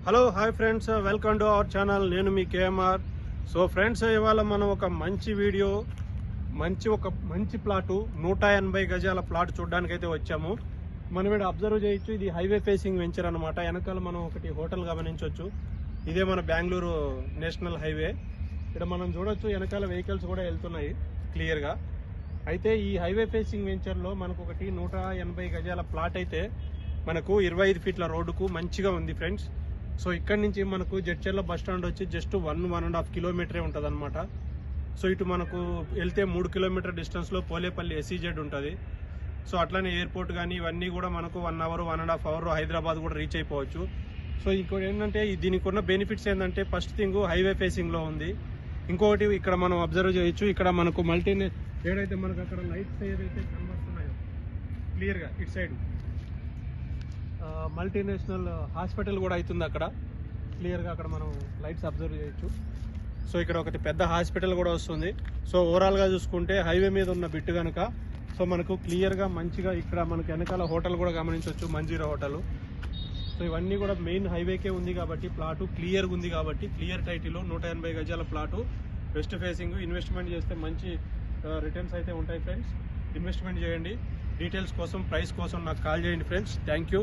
Hello hi friends welcome to our channel నేను మీ KMR so friends ఇవాళ మనం ఒక మంచి వీడియో మంచి ఒక మంచి ప్లాటు నూట ఎనభై గజాల ప్లాట్ చూడడానికి అయితే వచ్చాము. మనం ఇక్కడ అబ్జర్వ్ చేయొచ్చు ఇది హైవే ఫేసింగ్ వెంచర్ అనమాట వెనకాల మనం ఒకటి హోటల్ గమనించవచ్చు ఇదే మన బెంగళూరు నేషనల్ హైవే ఇక్కడ మనం చూడొచ్చు వెనకాల వెహికల్స్ కూడా వెళ్తున్నాయి క్లియర్గా అయితే ఈ హైవే ఫేసింగ్ వెంచర్లో మనకు ఒకటి నూట ఎనభై గజాల ప్లాట్ అయితే మనకు ఇరవై ఐదు ఫీట్ల రోడ్డుకు మంచిగా ఉంది ఫ్రెండ్స్ సో ఇక్కడ నుంచి మనకు జడ్చర్ల బస్ స్టాండ్ వచ్చి just one one and half కిలోమీటరే ఉంటుంది అనమాట సో ఇటు మనకు వెళ్తే మూడు కిలోమీటర్ డిస్టెన్స్లో పోలేపల్లి ఎస్సీజెడ్ ఉంటుంది. సో అట్లనే ఎయిర్పోర్ట్ కానీ ఇవన్నీ కూడా మనకు one hour one and half hour Hyderabad కూడా రీచ్ అయిపోవచ్చు. సో ఇంకోటి ఏంటంటే దీనికి ఉన్న బెనిఫిట్స్ ఏంటంటే ఫస్ట్ థింగ్ హైవే ఫేసింగ్లో ఉంది. ఇంకొకటి ఇక్కడ మనం అబ్జర్వ్ చేయొచ్చు ఇక్కడ మనకు మల్టీ ఏడైతే మనకు అక్కడ లైట్స్ ఏదైతే కనబడుతున్నాయో క్లియర్గా ఇటు సైడ్. మల్టీనేషనల్ హాస్పిటల్ కూడా అవుతుంది అక్కడ. క్లియర్గా అక్కడ మనం లైట్స్ అబ్జర్వ్ చేయొచ్చు. సో ఇక్కడ ఒకటి పెద్ద హాస్పిటల్ కూడా వస్తుంది. సో ఓవరాల్గా చూసుకుంటే హైవే మీద ఉన్న బిట్టు కనుక సో మనకు క్లియర్గా మంచిగా ఇక్కడ మనకు వెనకాల హోటల్ కూడా గమనించవచ్చు మంజీరా హోటల్ సో ఇవన్నీ కూడా మెయిన్ హైవేకే ఉంది కాబట్టి ప్లాటు క్లియర్గా ఉంది కాబట్టి క్లియర్ టైటిల్లో నూట ఎనభై గజాల ప్లాటు వెస్ట్ ఫేసింగ్ ఇన్వెస్ట్మెంట్ చేస్తే మంచి రిటర్న్స్ అయితే ఉంటాయి ఫ్రెండ్స్ ఇన్వెస్ట్మెంట్ చేయండి. డీటెయిల్స్ కోసం ప్రైస్ కోసం నాకు కాల్ చేయండి ఫ్రెండ్స్ థ్యాంక్ యూ